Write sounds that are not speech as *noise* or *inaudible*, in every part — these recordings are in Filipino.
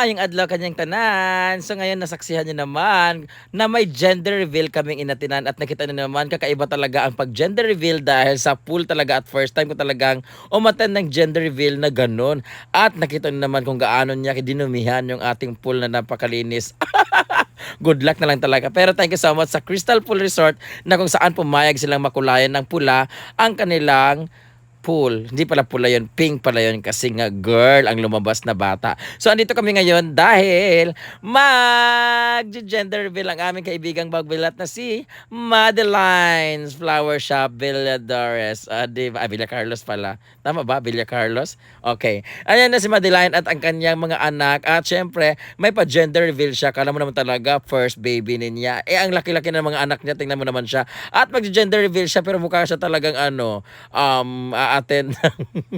Maayong adlaw kanyang tanan. So ngayon nasaksihan niyo naman na may gender reveal kaming inatinan at nakita niyo naman kakaiba talaga ang pag-gender reveal dahil sa pool talaga at first time ko talagang umattend ng gender reveal na ganun. At nakita niyo naman kung gaano niya dinumihan yung ating pool na napakalinis. *laughs* Good luck na lang talaga. Pero thank you so much sa Crystal Pool Resort na kung saan pumayag silang makulayan ng pula ang kanilang pool. Hindi pala pula yun, pink pala yun kasi nga girl ang lumabas na bata. So andito kami ngayon dahil mag-gender reveal ang aming kaibigang bagbilat na si Madeline's Flower Shop Villadores. Uh, di ba? Ah, Villa Carlos pala. Tama ba? Villa Carlos? Okay. Ayan na si Madeline at ang kanyang mga anak. At syempre, may pa-gender reveal siya. Kala mo naman talaga, first baby niya. Eh, ang laki-laki ng mga anak niya. Tingnan mo naman siya. At mag-gender reveal siya pero mukha siya talagang ano, um, aatin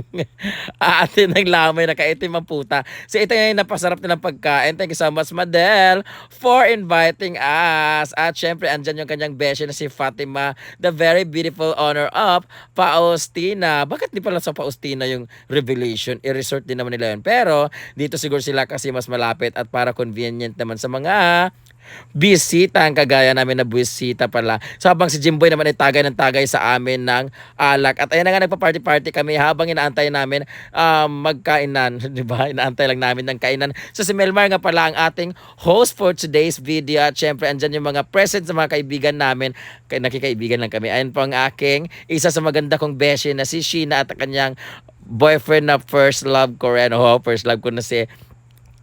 *laughs* aatin ng lamay na kaitim ang puta. So ito ngayon napasarap na ng pagkain. Thank you so much, Madel, for inviting us. At syempre, andyan yung kanyang beshi na si Fatima, the very beautiful owner of Paustina. Bakit di pala sa Paustina yung revelation? I-resort din naman nila yun. Pero, dito siguro sila kasi mas malapit at para convenient naman sa mga bisita ang kagaya namin na bisita pala. So habang si Jimboy naman ay tagay ng tagay sa amin ng alak. At ayan na nga nagpa-party-party kami habang inaantay namin um, magkainan. *laughs* Di ba? Inaantay lang namin ng kainan. So si Melmar nga pala ang ating host for today's video. At syempre andyan yung mga present sa mga kaibigan namin. Kay nakikaibigan lang kami. Ayun po ang aking isa sa maganda kong beshi na si Sheena at ang kanyang boyfriend na first love ko rin. Oh, first love ko na si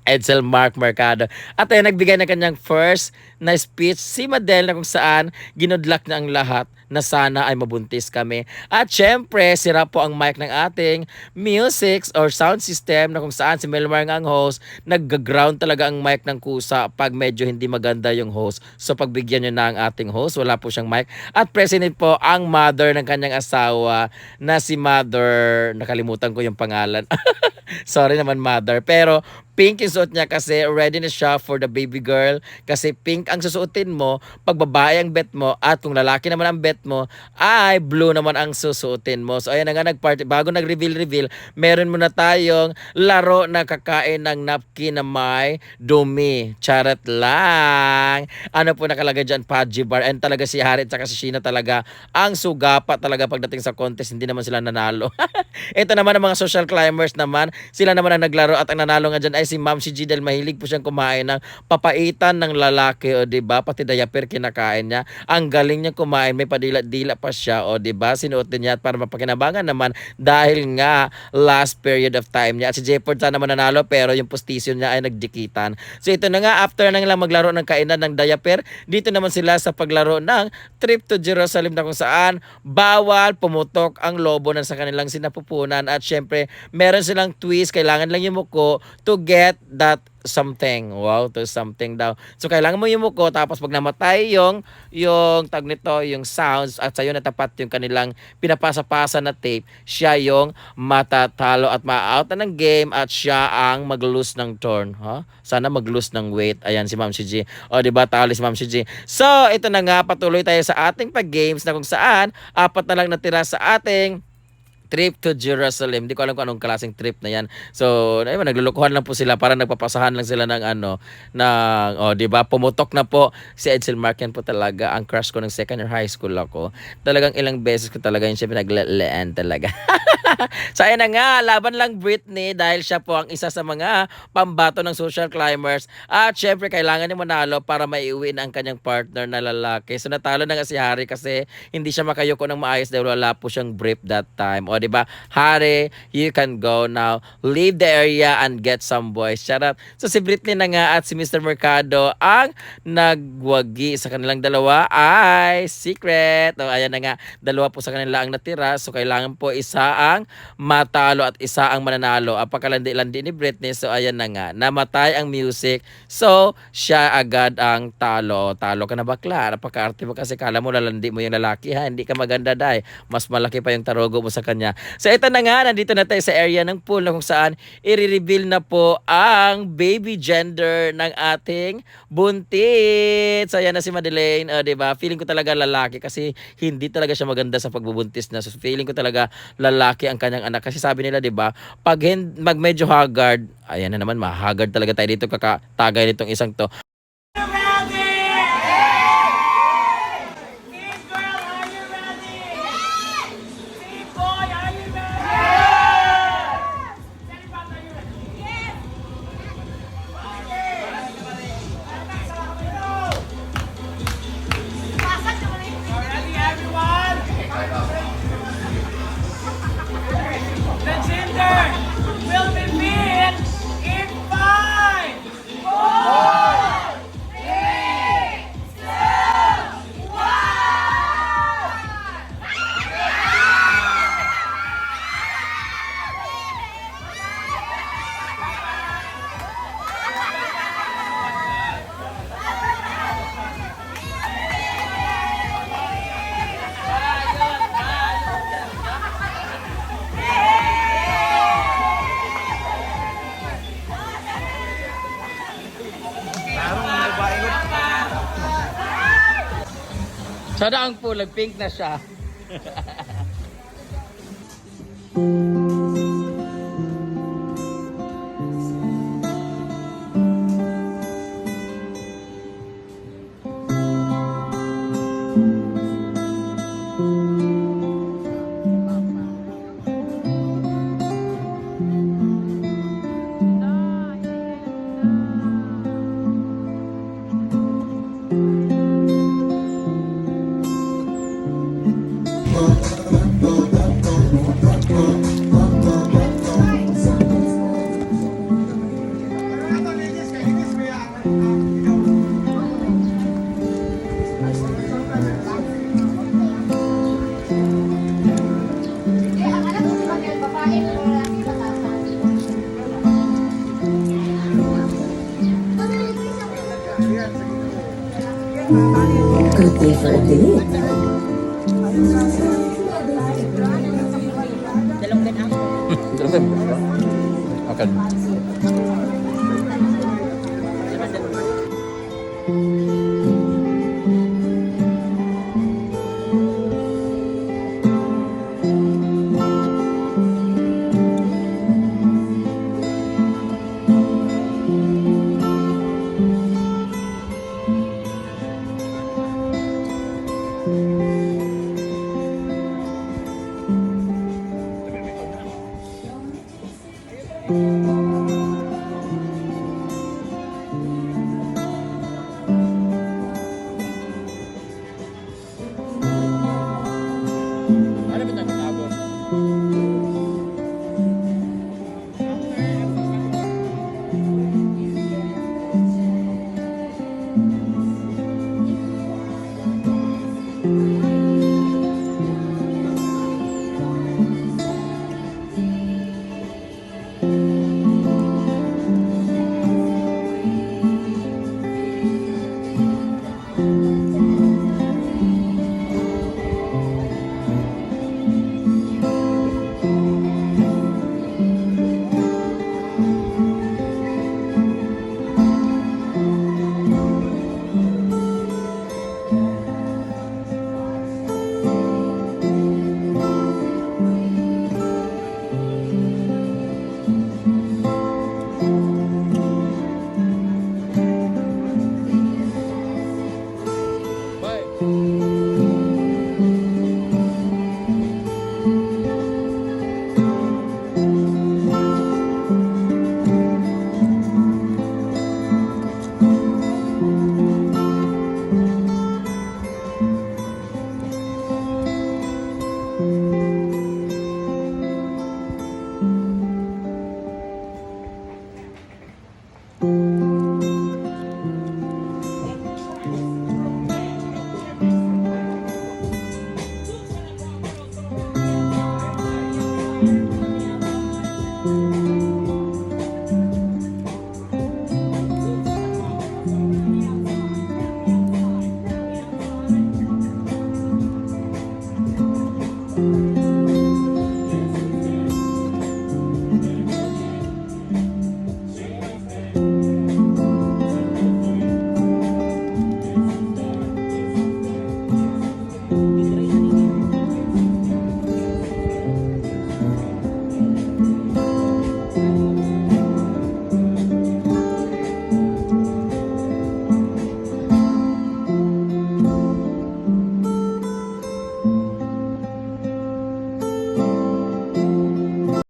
Edsel Mark Mercado. At ayun, nagbigay ng kanyang first na speech si Madel na kung saan ginudlak na ang lahat na sana ay mabuntis kami. At syempre, sira po ang mic ng ating music or sound system na kung saan si Melmar nga ang host, nag-ground talaga ang mic ng kusa pag medyo hindi maganda yung host. So pagbigyan nyo na ang ating host, wala po siyang mic. At present po ang mother ng kanyang asawa na si mother, nakalimutan ko yung pangalan. *laughs* Sorry naman mother. Pero pink yung suot niya kasi ready na siya for the baby girl. Kasi pink ang susuotin mo pag babae ang bet mo at kung lalaki naman ang bet mo ay blue naman ang susuotin mo. So ayan na nga nagparty. Bago nag-reveal-reveal, meron muna tayong laro na kakain ng napkin na may dumi. Charot lang. Ano po nakalagay dyan? Pudgy bar. And talaga si Harit at si Sheena talaga ang sugapa talaga pagdating sa contest. Hindi naman sila nanalo. *laughs* Ito naman ang mga social climbers naman. Sila naman ang naglaro at ang nanalo nga dyan ay si Ma'am si Gidel. Mahilig po siyang kumain ng papaitan ng lalaki o di ba Pati diaper kinakain niya. Ang galing niya kumain. May padila-dila pa siya o di ba Sinuot din niya para mapakinabangan naman dahil nga last period of time niya. At si Jefford sana naman nanalo pero yung postisyon niya ay nagdikitan. So ito na nga after na lang maglaro ng kainan ng diaper, dito naman sila sa paglaro ng trip to Jerusalem na kung saan bawal pumutok ang lobo na sa kanilang sinapupunan at syempre meron silang twist, kailangan lang yung muko to get that something. Wow, to something daw. So kailangan mo yung muko tapos pag namatay yung yung tag nito, yung sounds at sa'yo natapat yung kanilang pinapasa-pasa na tape, siya yung matatalo at ma-out na ng game at siya ang mag-lose ng turn. Ha? Sana mag-lose ng weight. Ayan si Ma'am si G. O di ba talo si Ma'am si G. So ito na nga patuloy tayo sa ating pag-games na kung saan apat na lang natira sa ating trip to Jerusalem. Hindi ko alam kung anong klaseng trip na yan. So, ayun, naglulukuhan lang po sila para nagpapasahan lang sila ng ano, ng, oh, di ba, pumutok na po si Edsel Mark yan po talaga. Ang crush ko ng second year high school ako. Talagang ilang beses ko talaga yun siya pinaglean talaga. *laughs* *laughs* so, na nga, laban lang Britney dahil siya po ang isa sa mga pambato ng social climbers. At syempre, kailangan niya manalo para maiuwi na ang kanyang partner na lalaki. So, natalo na nga si Harry kasi hindi siya makayoko ng maayos dahil wala po siyang brief that time. O, ba? Hari, you can go now. Leave the area and get some boys. Shut up. So si Britney na nga at si Mr. Mercado ang nagwagi sa kanilang dalawa ay secret. O, ayan na nga. Dalawa po sa kanila ang natira. So kailangan po isa ang matalo at isa ang mananalo. Apakalandi-landi ni Britney. So ayan na nga. Namatay ang music. So siya agad ang talo. Talo ka na bakla. Napaka-arte mo kasi kala mo lalandi mo yung lalaki ha. Hindi ka maganda dahil. Mas malaki pa yung tarogo mo sa kanya. So ito na nga, nandito na tayo sa area ng pool na kung saan i-reveal na po ang baby gender ng ating buntis. So ayan na si Madeleine, uh, 'di ba? Feeling ko talaga lalaki kasi hindi talaga siya maganda sa pagbubuntis na. So feeling ko talaga lalaki ang kanyang anak kasi sabi nila 'di ba, pag mag medyo haggard, ayan na naman, mahagard talaga tayo dito kakatagay nitong isang to. Sana ang pool, pink na siya. *laughs* Good day for a date. Okay.